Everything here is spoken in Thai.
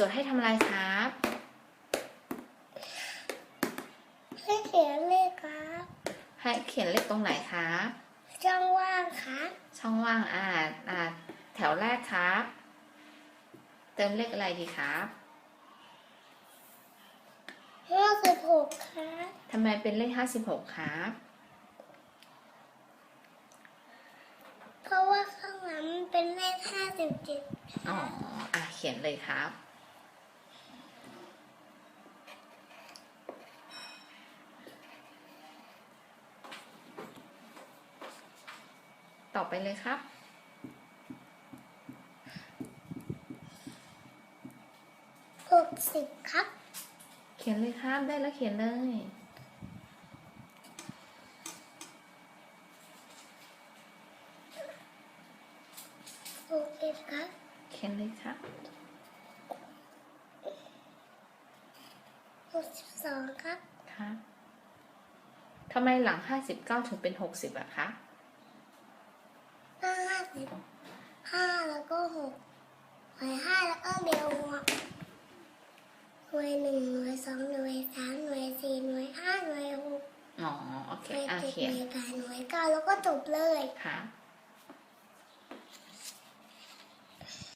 โจทย์ให้ทำอะไรครับ ให้เขียนเลขครับ ให้เขียนเลขตรงไหนครับ ช่องว่างครับ ช่องว่างอ่าอ่าแถวแรกครับ เติมเลขอะไรดีครับห้าสิบหกครับทำไมเป็นเลขห้าสิบหกครับ เพราะว่าข้างหลังมันเป็นเลขห้าสิบเจ็ดอ๋อ อะ เขียนเลยครับ ต่อไปเลยครับ หกสิบครับ เขียนเลยครับ ได้แล้วเขียนเลยหกเอ็ดครับ เขียนเลยครับหกสิบสองครับ ครับทำไมหลังห้าสิบเก้าถึงเป็นหกสิบอะคะ ห้าสิบห้าแล้วก็หกหน่วยห้าแล้วก็เดียวหัวหน่วยหนึ่งหน่วยสองหน่วยสามหน่วยสี่หน่วยห้าหน่วยหกอ๋อโอเคหน่วยอะเจ็ดเขียนหน่วยแปดหน่วยเก้าแล้วก็จบเลยครับ